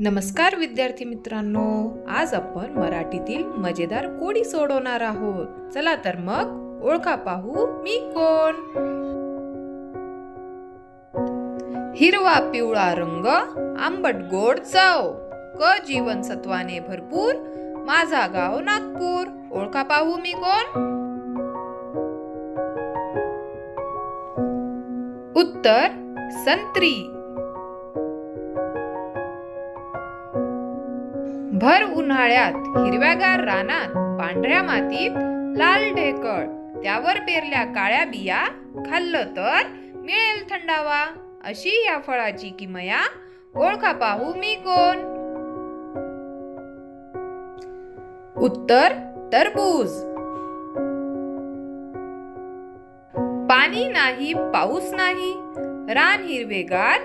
नमस्कार विद्यार्थी मित्रांनो आज आपण मराठीतील मजेदार कोडी सोडवणार आहोत. चला तर मग ओळखा पाहू मी कोण. हिरवा पिवळा रंग आंबट गोड चव क जीवनसत्वाने भरपूर माझा गाव नागपूर. ओळखा पाहू मी कोण. उत्तर संत्री. भर उन्हाळ्यात हिरव्यागार रानात पांढऱ्या मातीत लाल ढेकळ त्यावर पेरल्या काळ्या बिया खाल्लं तर मिळेल थंडावा. अशी या फळाची किमया ओळखा पाहू मी कोण? उत्तर टरबूज पाणी नाही पाऊस नाही रान हिरवेगार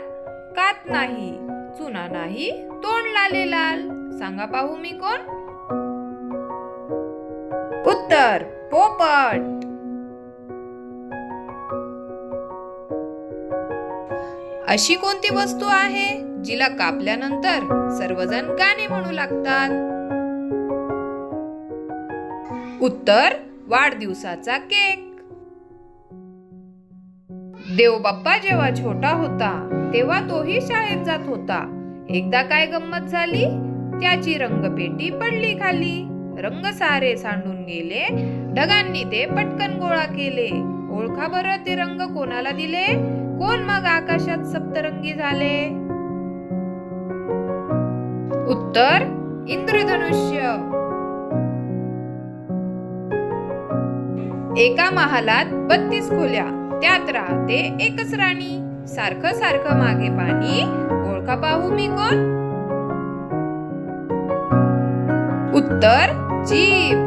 कात नाही चुना नाही तोंड लाले लाल. सांगा पाहू मी कोण? उत्तर पोपट. अशी कोणती वस्तू आहे जिला कापल्यानंतर सर्वजण गाणे म्हणू लागतात? उत्तर वाढदिवसाचा केक. देव बाप्पा जेव्हा छोटा होता तेव्हा तोही शाळेत जात होता. एकदा काय गंमत झाली? त्याची रंगपेटी पडली खाली. रंग सारे सांडून गेले. ढगांनी ते पटकन गोळा केले. ओळखा बरं ते रंग कोणाला दिले? कोण मग आकाशात सप्तरंगी झाले? उत्तर इंद्रधनुष्य. एका महालात बत्तीस खोल्या. त्यात राहते एकच राणी. सारखं सारखं मागे पाणी. ओळखा पाहू मी कोण? उत्तर जीभ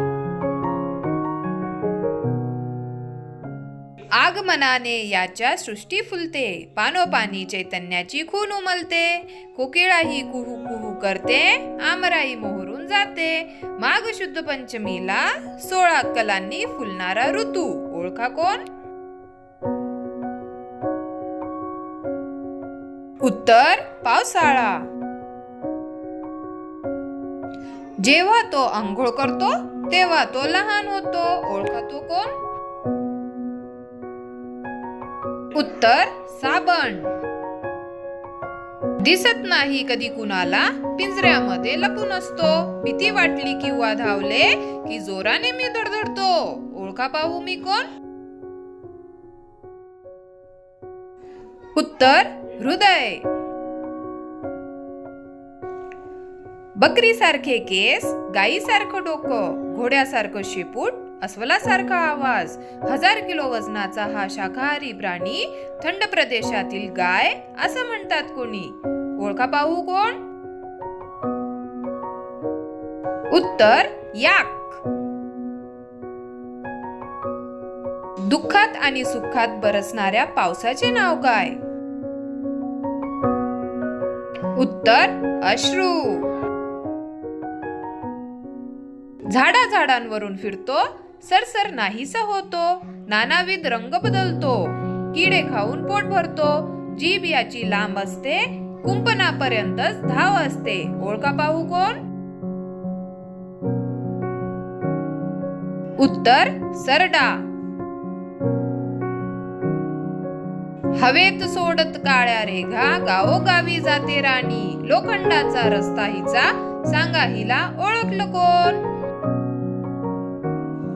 आगमनाने याच्या सृष्टी फुलते. पानोपानी चैतन्याची खून उमलते. कोकिळाही कुहू कुहू करते. आमराई मोहरून जाते. माघ शुद्ध पंचमीला सोळा कलांनी फुलणारा ऋतू. ओळखा कोण? उत्तर पावसाळा. जेव्हा तो आंघोळ करतो तेव्हा तो लहान होतो. ओळखा तो कोण? उत्तर साबण. दिसत नाही कधी कुणाला पिंजऱ्यामध्ये लपून असतो. भीती वाटली किंवा धावले की जोराने मी धडधडतो ओळखा पाहू मी कोण? उत्तर हृदय. बकरीसारखे केस गायीसारखं डोकं घोड्यासारखं शेपूट अस्वलासारखा आवाज हजार किलो वजनाचा हा शाकाहारी प्राणी थंड प्रदेशातील गाय असं म्हणतात कोणी. ओळखा पाहू कोण? उत्तर याक. दुःखात आणि सुखात बरसणाऱ्या पावसाचे नाव काय? उत्तर अश्रू. झाडा झाडांवरून फिरतो सरसर नाहीसा होतो नानाविध रंग बदलतो किडे खाऊन पोट भरतो जीभ याची लांब असते कुंपणापर्यंतच धाव असते. ओळखा पाहू कोण? उत्तर सरडा. हवेत सोडत काळ्या रेघा गावोगावी जाते राणी. लोखंडाचा रस्ता हिचा सांगा हिला ओळखलं कोण?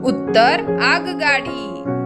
उत्तर आगगाडी.